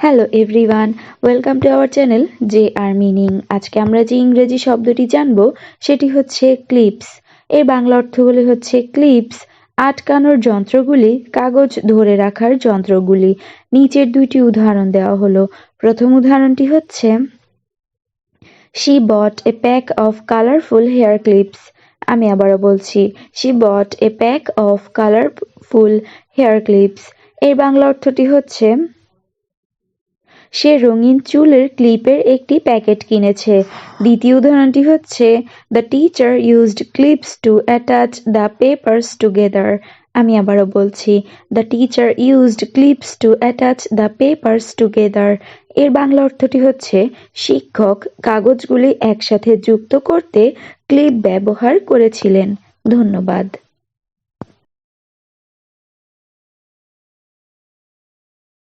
Hello everyone welcome to our channel J R meaning আজকে আমরা যে ইংরেজি শব্দটি জানব, সেটি হচ্ছে ক্লিপস এর বাংলা অর্থগুলি হচ্ছে ক্লিপস আটকানোর যন্ত্রগুলি, কাগজ ধরে রাখার যন্ত্রগুলি। নিচের দুইটি উদাহরণ দেওয়া হলো। প্রথম উদাহরণটি হচ্ছে she bought a pack of colourful hair clips আমি আবারও বলছি she bought a pack of colourful hair clips এর বাংলা অর্থটি হচ্ছে সে রঙিন চুলের ক্লিপের একটি প্যাকেট কিনেছে। দ্বিতীয় উদাহরণটি হচ্ছে the teacher used clips to attach the papers together আমি আবারও বলছি the teacher used clips to attach the papers together এর বাংলা অর্থটি হচ্ছে, শিক্ষক কাগজগুলি একসাথে যুক্ত করতে ক্লিপ ব্যবহার করেছিলেন। ধন্যবাদ।